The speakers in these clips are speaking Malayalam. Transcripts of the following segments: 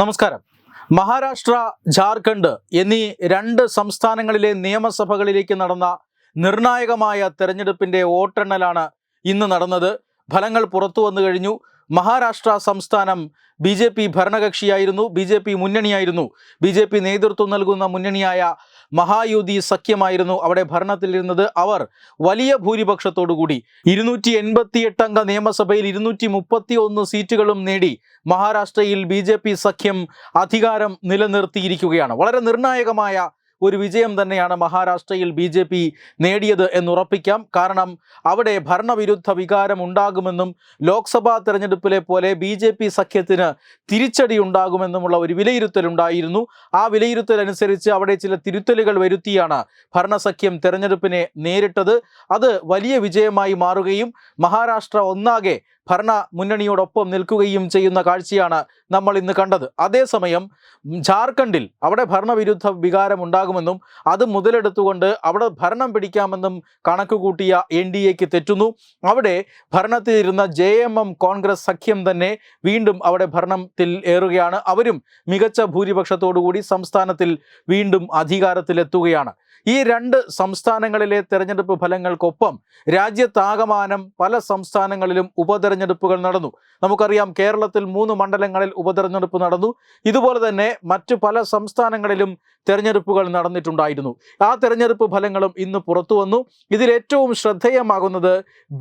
നമസ്കാരം. മഹാരാഷ്ട്ര ജാർഖണ്ഡ് എന്നീ രണ്ട് സംസ്ഥാനങ്ങളിലെ നിയമസഭകളിലേക്ക് നടന്ന നിർണായകമായ തെരഞ്ഞെടുപ്പിന്റെ വോട്ടെണ്ണലാണ് ഇന്ന് നടന്നത്. ഫലങ്ങൾ പുറത്തു വന്നു കഴിഞ്ഞു. മഹാരാഷ്ട്ര സംസ്ഥാനം ബി ജെ പി ഭരണകക്ഷിയായിരുന്നു. ബി ജെ പി മുന്നണിയായിരുന്നു. ബി ജെ പി നേതൃത്വം നൽകുന്ന മുന്നണിയായ മഹായുതി സഖ്യമായിരുന്നു അവിടെ ഭരണത്തിലിരുന്നത്. അവർ വലിയ ഭൂരിപക്ഷത്തോടുകൂടി ഇരുന്നൂറ്റി എൺപത്തി അംഗ നിയമസഭയിൽ ഇരുന്നൂറ്റി മുപ്പത്തി ഒന്ന് സീറ്റുകളും നേടി മഹാരാഷ്ട്രയിൽ ബി സഖ്യം അധികാരം നിലനിർത്തിയിരിക്കുകയാണ്. വളരെ നിർണായകമായ ഒരു വിജയം തന്നെയാണ് മഹാരാഷ്ട്രയിൽ ബി ജെ പി നേടിയത് എന്നുറപ്പിക്കാം. കാരണം അവിടെ ഭരണവിരുദ്ധ വികാരം ഉണ്ടാകുമെന്നും ലോക്സഭാ തെരഞ്ഞെടുപ്പിലെ പോലെ ബി ജെ പി സഖ്യത്തിന് തിരിച്ചടി ഉണ്ടാകുമെന്നുമുള്ള ഒരു വിലയിരുത്തലുണ്ടായിരുന്നു. ആ വിലയിരുത്തൽ അനുസരിച്ച് അവിടെ ചില തിരുത്തലുകൾ വരുത്തിയാണ് ഭരണസഖ്യം തെരഞ്ഞെടുപ്പിനെ നേരിട്ടത്. അത് വലിയ വിജയമായി മാറുകയും മഹാരാഷ്ട്ര ഒന്നാകെ ഭരണ മുന്നണിയോടൊപ്പം നിൽക്കുകയും ചെയ്യുന്ന കാഴ്ചയാണ് നമ്മൾ ഇന്ന് കണ്ടത്. അതേസമയം ജാർഖണ്ഡിൽ അവിടെ ഭരണവിരുദ്ധ വികാരം ഉണ്ടാകുമെന്നും അത് മുതലെടുത്തുകൊണ്ട് അവിടെ ഭരണം പിടിക്കാമെന്നും കണക്ക് കൂട്ടിയ എൻ ഡി എക്ക് തെറ്റുന്നു. അവിടെ ഭരണത്തിലിരുന്ന ജെ എം എം കോൺഗ്രസ് സഖ്യം തന്നെ വീണ്ടും അവിടെ ഭരണത്തിൽ ഏറുകയാണ്. അവരും മികച്ച ഭൂരിപക്ഷത്തോടുകൂടി സംസ്ഥാനത്തിൽ വീണ്ടും അധികാരത്തിലെത്തുകയാണ്. ഈ രണ്ട് സംസ്ഥാനങ്ങളിലെ തെരഞ്ഞെടുപ്പ് ഫലങ്ങൾക്കൊപ്പം രാജ്യത്താകമാനം പല സംസ്ഥാനങ്ങളിലും ഉപതെരഞ്ഞെടുപ്പുകൾ നടന്നു. നമുക്കറിയാം കേരളത്തിൽ മൂന്ന് മണ്ഡലങ്ങളിൽ ഉപതെരഞ്ഞെടുപ്പ് നടന്നു. ഇതുപോലെ തന്നെ മറ്റു പല സംസ്ഥാനങ്ങളിലും തെരഞ്ഞെടുപ്പുകൾ നടന്നിട്ടുണ്ടായിരുന്നു. ആ തെരഞ്ഞെടുപ്പ് ഫലങ്ങളും ഇന്ന് പുറത്തു വന്നു. ഇതിലേറ്റവും ശ്രദ്ധേയമാകുന്നത്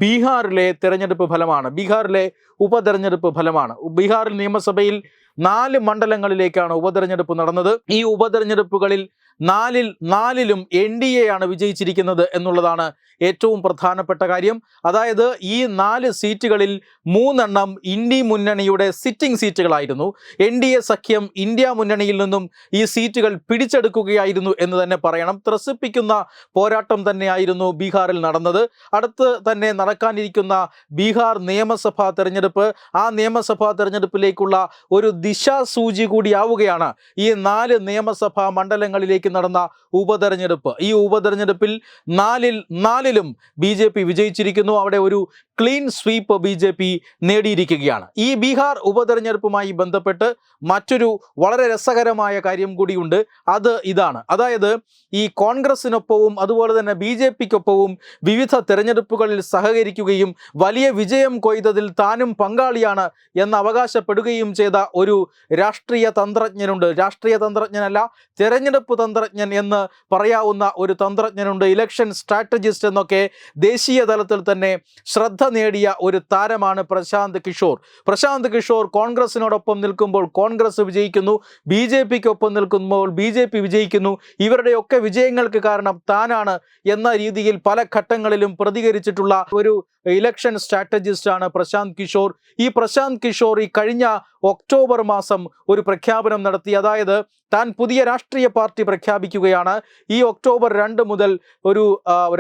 ബീഹാറിലെ തെരഞ്ഞെടുപ്പ് ഫലമാണ്. ബീഹാറിലെ ഉപതെരഞ്ഞെടുപ്പ് ഫലമാണ്. ബീഹാറിൽ നിയമസഭയിൽ നാല് മണ്ഡലങ്ങളിലേക്കാണ് ഉപതെരഞ്ഞെടുപ്പ് നടന്നത്. ഈ ഉപതെരഞ്ഞെടുപ്പുകളിൽ നാലിൽ നാലിലും എൻ ഡി എ ആണ് വിജയിച്ചിരിക്കുന്നത് എന്നുള്ളതാണ് ഏറ്റവും പ്രധാനപ്പെട്ട കാര്യം. അതായത് ഈ നാല് സീറ്റുകളിൽ മൂന്നെണ്ണം ഇന്ത്യ മുന്നണിയുടെ സിറ്റിംഗ് സീറ്റുകളായിരുന്നു. എൻ ഡി എ സഖ്യം ഇന്ത്യ മുന്നണിയിൽ നിന്നും ഈ സീറ്റുകൾ പിടിച്ചെടുക്കുകയായിരുന്നു എന്ന് തന്നെ പറയണം. ത്രസിപ്പിക്കുന്ന പോരാട്ടം തന്നെയായിരുന്നു ബീഹാറിൽ നടന്നത്. അടുത്ത് തന്നെ നടക്കാനിരിക്കുന്ന ബീഹാർ നിയമസഭാ തെരഞ്ഞെടുപ്പ്. ആ നിയമസഭാ തെരഞ്ഞെടുപ്പിലേക്കുള്ള ഒരു ദിശാസൂചി കൂടിയാവുകയാണ് ഈ നാല് നിയമസഭാ മണ്ഡലങ്ങളിലേക്ക് നടന്ന ഉപതെരഞ്ഞെടുപ്പ്. ഈ ഉപതെരഞ്ഞെടുപ്പിൽ നാലിൽ നാലിലും ബി ജെ പി വിജയിച്ചിരിക്കുന്നു. അവിടെ ഒരു clean sweep B J P നേടിയിരിക്കുകയാണ്. ഈ ബീഹാർ ഉപതെരഞ്ഞെടുപ്പുമായി ബന്ധപ്പെട്ട് മറ്റൊരു വളരെ രസകരമായ കാര്യം കൂടിയുണ്ട്. അത് ഇതാണ്. അതായത് ഈ കോൺഗ്രസിനൊപ്പവും അതുപോലെ തന്നെ ബി ജെ പിക്കൊപ്പവും വിവിധ തെരഞ്ഞെടുപ്പുകളിൽ സഹകരിക്കുകയും വലിയ വിജയം കൊയ്തതിൽ താനും പങ്കാളിയാണ് എന്ന് അവകാശപ്പെടുകയും ചെയ്ത ഒരു രാഷ്ട്രീയ തന്ത്രജ്ഞനുണ്ട്. രാഷ്ട്രീയ തന്ത്രജ്ഞനല്ല തെരഞ്ഞെടുപ്പ് തന്ത്രജ്ഞൻ എന്ന് പറയാവുന്ന ഒരു തന്ത്രജ്ഞനുണ്ട്. ഇലക്ഷൻ സ്ട്രാറ്റജിസ്റ്റ് എന്നൊക്കെ ദേശീയ തലത്തിൽ തന്നെ ശ്രദ്ധ നേടിയ ഒരു താരമാണ് പ്രശാന്ത് കിഷോർ. പ്രശാന്ത് കിഷോർ കോൺഗ്രസിനോടൊപ്പം നിൽക്കുമ്പോൾ കോൺഗ്രസ് വിജയിക്കുന്നു ബി ജെ പിക്കൊപ്പം നിൽക്കുമ്പോൾ ബി ജെ പി വിജയിക്കുന്നു. ഇവരുടെയൊക്കെ വിജയങ്ങൾക്ക് കാരണം താനാണ് എന്ന രീതിയിൽ പല ഘട്ടങ്ങളിലും പ്രതികരിച്ചിട്ടുള്ള ഒരു ഇലക്ഷൻ സ്ട്രാറ്റജിസ്റ്റാണ് പ്രശാന്ത് കിഷോർ. ഈ പ്രശാന്ത് കിഷോർ ഈ കഴിഞ്ഞ ഒക്ടോബർ മാസം ഒരു പ്രഖ്യാപനം നടത്തി. അതായത് താൻ പുതിയ രാഷ്ട്രീയ പാർട്ടി പ്രഖ്യാപിക്കുകയാണ്. ഈ ഒക്ടോബർ രണ്ട് മുതൽ ഒരു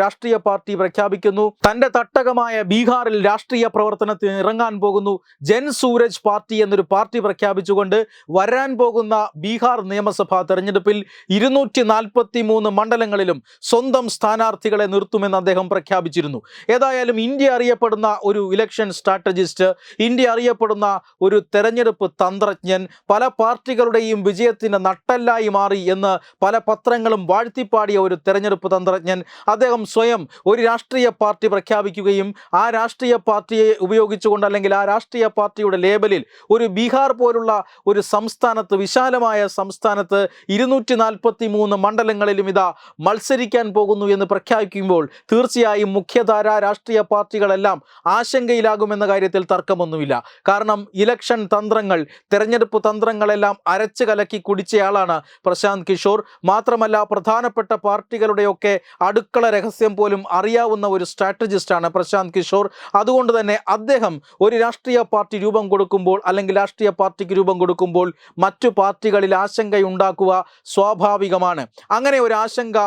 രാഷ്ട്രീയ പാർട്ടി പ്രഖ്യാപിക്കുന്നു. തന്റെ തട്ടകമായ ബീഹാറിൽ രാഷ്ട്രീയ പ്രവർത്തനത്തിന് ഇറങ്ങാൻ പോകുന്നു. ജൻ സൂരജ് പാർട്ടി എന്നൊരു പാർട്ടി പ്രഖ്യാപിച്ചുകൊണ്ട് വരാൻ പോകുന്ന ബീഹാർ നിയമസഭാ തെരഞ്ഞെടുപ്പിൽ ഇരുന്നൂറ്റി നാൽപ്പത്തി മൂന്ന് മണ്ഡലങ്ങളിലും സ്വന്തം സ്ഥാനാർത്ഥികളെ നിർത്തുമെന്ന് അദ്ദേഹം പ്രഖ്യാപിച്ചിരുന്നു. ഏതായാലും ഇന്ത്യ അറിയപ്പെടുന്ന ഒരു ഇലക്ഷൻ സ്ട്രാറ്റജിസ്റ്റ് ഇന്ത്യ അറിയപ്പെടുന്ന ഒരു തെരഞ്ഞെടുപ്പ് തന്ത്രജ്ഞൻ പല പാർട്ടികളുടെയും വിജയത്തിന് നട്ടല്ലായി മാറി എന്ന് പല പത്രങ്ങളും വാഴ്ത്തിപ്പാടിയ ഒരു തെരഞ്ഞെടുപ്പ് തന്ത്രജ്ഞൻ അദ്ദേഹം സ്വയം ഒരു രാഷ്ട്രീയ പാർട്ടി പ്രഖ്യാപിക്കുകയും ആ രാഷ്ട്രീയ പാർട്ടിയെ ഉപയോഗിച്ചുകൊണ്ട് അല്ലെങ്കിൽ ആ രാഷ്ട്രീയ പാർട്ടിയുടെ ലേബലിൽ ഒരു ബീഹാർ പോലുള്ള ഒരു സംസ്ഥാനത്ത് വിശാലമായ സംസ്ഥാനത്ത് ഇരുന്നൂറ്റി നാൽപ്പത്തി മൂന്ന് മണ്ഡലങ്ങളിലും ഇതാ മത്സരിക്കാൻ പോകുന്നു എന്ന് പ്രഖ്യാപിക്കുമ്പോൾ തീർച്ചയായും മുഖ്യധാര രാഷ്ട്രീയ പാർട്ടികളെല്ലാം ആശങ്കയിലാകുമെന്ന കാര്യത്തിൽ തർക്കമൊന്നുമില്ല. കാരണം ഇലക്ഷൻ തന്ത്രങ്ങൾ തെരഞ്ഞെടുപ്പ് തന്ത്രങ്ങളെല്ലാം അരച്ചു കലക്കി കുടിച്ചയാളാണ് പ്രശാന്ത് കിഷോർ. മാത്രമല്ല പ്രധാനപ്പെട്ട പാർട്ടികളുടെയൊക്കെ അടുക്കള രഹസ്യം പോലും അറിയാവുന്ന ഒരു സ്ട്രാറ്റജിസ്റ്റാണ് പ്രശാന്ത് കിഷോർ. അതുകൊണ്ട് തന്നെ അദ്ദേഹം ഒരു രാഷ്ട്രീയ പാർട്ടി രൂപം കൊടുക്കുമ്പോൾ അല്ലെങ്കിൽ രാഷ്ട്രീയ പാർട്ടിക്ക് രൂപം കൊടുക്കുമ്പോൾ മറ്റു പാർട്ടികളിൽ ആശങ്കയുണ്ടാക്കുക സ്വാഭാവികമാണ്. അങ്ങനെ ഒരു ആശങ്ക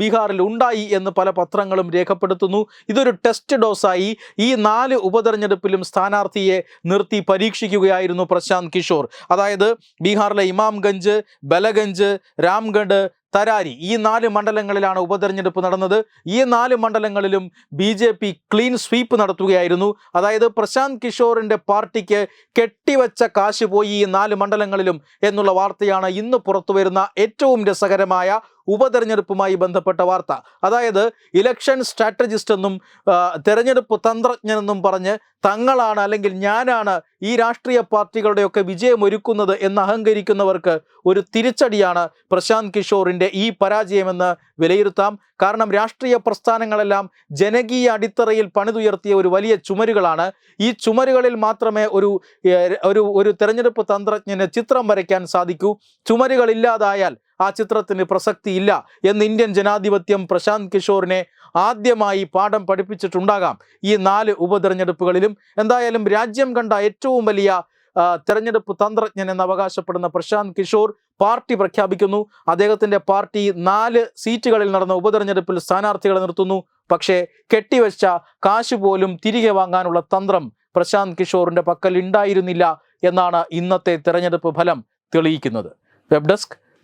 ബീഹാറിൽ ഉണ്ടായി എന്ന് പല പത്രങ്ങളും രേഖപ്പെടുത്തുന്നു. ഇതൊരു ടെസ്റ്റ് ഡോസായി. ഈ നാല് ഉപതെരഞ്ഞെടുപ്പിലും സ്ഥാനാർത്ഥിയെ നിർത്തി പരീക്ഷിക്കുകയായിരുന്നു പ്രശാന്ത് കിഷോർ. അതായത് ബീഹാറിലെ ഇമാംഗഞ്ച് ബലഗഞ്ച് രാംഗഡ് തരാരി ഈ നാല് മണ്ഡലങ്ങളിലാണ് ഉപതെരഞ്ഞെടുപ്പ് നടന്നത്. ഈ നാല് മണ്ഡലങ്ങളിലും B J P clean sweep നടത്തുകയായിരുന്നു. അതായത് പ്രശാന്ത് കിഷോറിന്റെ പാർട്ടിക്ക് കെട്ടിവച്ച കാശ് പോയി ഈ നാല് മണ്ഡലങ്ങളിലും എന്നുള്ള വാർത്തയാണ് ഇന്ന് പുറത്തു വരുന്ന ഏറ്റവും രസകരമായ ഉപതെരഞ്ഞെടുപ്പുമായി ബന്ധപ്പെട്ട വാർത്ത. അതായത് ഇലക്ഷൻ സ്ട്രാറ്റജിസ്റ്റ് എന്നും തെരഞ്ഞെടുപ്പ് തന്ത്രജ്ഞനെന്നും പറഞ്ഞ് തങ്ങളാണ് അല്ലെങ്കിൽ ഞാനാണ് ഈ രാഷ്ട്രീയ പാർട്ടികളുടെയൊക്കെ വിജയം ഒരുക്കുന്നത് എന്ന് അഹങ്കരിക്കുന്നവർക്ക് ഒരു തിരിച്ചടിയാണ് പ്രശാന്ത് കിഷോറിന്റെ ഈ പരാജയമെന്ന് വിലയിരുത്താം. കാരണം രാഷ്ട്രീയ പ്രസ്ഥാനങ്ങളെല്ലാം ജനകീയ അടിത്തറയിൽ പണിതുയർത്തിയ ഒരു വലിയ ചുമരുകളാണ്. ഈ ചുമരുകളിൽ മാത്രമേ ഒരു ഒരു ഒരു തെരഞ്ഞെടുപ്പ് തന്ത്രജ്ഞന് ചിത്രം വരയ്ക്കാൻ സാധിക്കൂ. ചുമരുകളില്ലാതായാൽ ആ ചിത്രത്തിന് പ്രസക്തിയില്ല എന്ന് ഇന്ത്യൻ ജനാധിപത്യം പ്രശാന്ത് കിഷോറിനെ ആദ്യമായി പാഠം പഠിപ്പിച്ചിട്ടുണ്ടാകാം ഈ നാല് ഉപതെരഞ്ഞെടുപ്പുകളിലും. എന്തായാലും രാജ്യം കണ്ട ഏറ്റവും വലിയ തെരഞ്ഞെടുപ്പ് തന്ത്രജ്ഞൻ എന്ന് അവകാശപ്പെടുന്ന പ്രശാന്ത് കിഷോർ പാർട്ടി പ്രഖ്യാപിക്കുന്നു. അദ്ദേഹത്തിന്റെ പാർട്ടി നാല് സീറ്റുകളിൽ നടന്ന ഉപതെരഞ്ഞെടുപ്പിൽ സ്ഥാനാർത്ഥികളെ നിർത്തുന്നു. പക്ഷേ കെട്ടിവെച്ച കാശ് പോലും തിരികെ വാങ്ങാനുള്ള തന്ത്രം പ്രശാന്ത് കിഷോറിന്റെ പക്കൽ ഉണ്ടായിരുന്നില്ല എന്നാണ് ഇന്നത്തെ തെരഞ്ഞെടുപ്പ് ഫലം തെളിയിക്കുന്നത്. Web desk